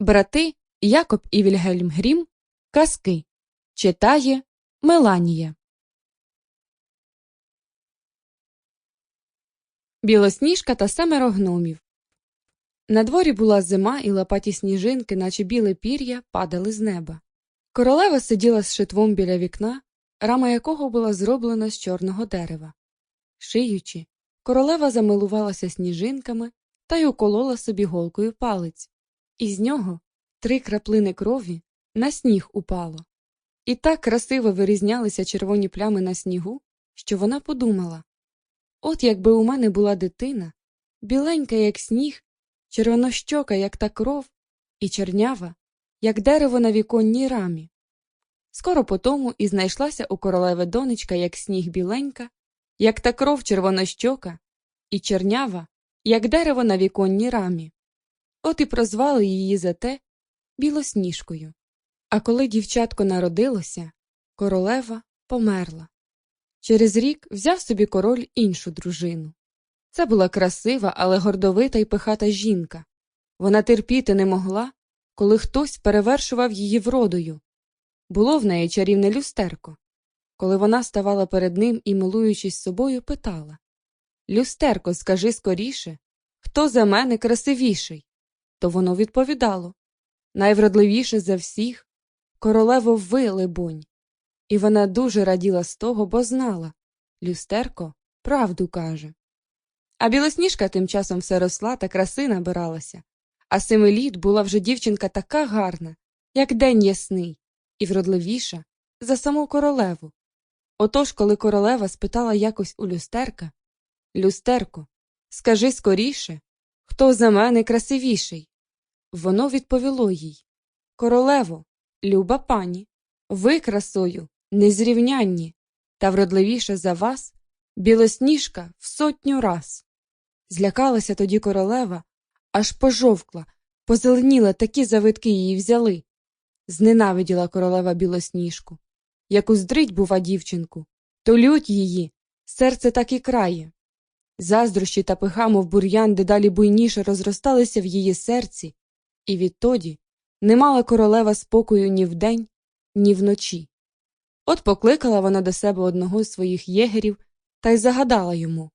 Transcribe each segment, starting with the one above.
Брати Якоб і Вільгельм Грім. Казки. Читає Меланія. Білосніжка та семеро гномів. На дворі була зима, і лопаті сніжинки, наче біле пір'я, падали з неба. Королева сиділа з шитвом біля вікна, рама якого була зроблена з чорного дерева. Шиючи, королева замилувалася сніжинками та й уколола собі голкою палець. Із нього три краплини крові на сніг упало. І так красиво вирізнялися червоні плями на снігу, що вона подумала от якби у мене була дитина, біленька, як сніг, червонощока, як та кров, і чернява, як дерево на віконній рамі. Скоро потому і знайшлася у королеви донечка, як сніг біленька, як та кров червонощока, і чернява, як дерево на віконній рамі. От і прозвали її за те білосніжкою. А коли дівчатко народилося, королева померла. Через рік взяв собі король іншу дружину. Це була красива, але гордовита й пихата жінка. Вона терпіти не могла, коли хтось перевершував її вродою. Було в неї чарівне люстерко. Коли вона ставала перед ним і, милуючись собою, питала Люстерко, скажи скоріше, хто за мене красивіший? То воно відповідало найвродливіше за всіх королево ви, либонь. І вона дуже раділа з того, бо знала люстерко правду каже. А білосніжка тим часом все росла та краси набиралася, а семиліт була вже дівчинка така гарна, як день ясний, і вродливіша за саму королеву. Отож, коли королева спитала якось у люстерка Люстерко, скажи скоріше, хто за мене красивіший? Воно відповіло їй Королево, люба пані, ви красою незрівнянні, та вродливіша за вас білосніжка в сотню раз. Злякалася тоді королева, аж пожовкла, позеленіла, такі завитки її взяли. Зненавиділа королева білосніжку. Як уздрить, бува, дівчинку, то лють її, серце так і крає. Заздрощі та пиха, мов бур'ян, дедалі буйніше розросталися в її серці, і відтоді не мала королева спокою ні вдень, ні вночі. От покликала вона до себе одного з своїх єгерів та й загадала йому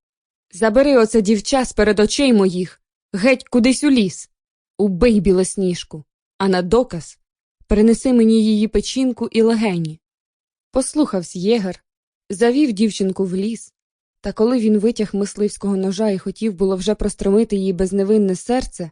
Забери оце дівча з перед очей моїх, геть кудись у ліс, убий білосніжку, а на доказ принеси мені її печінку і легені. Послухавсь єгер, завів дівчинку в ліс, та коли він витяг мисливського ножа і хотів було вже простромити її безневинне серце,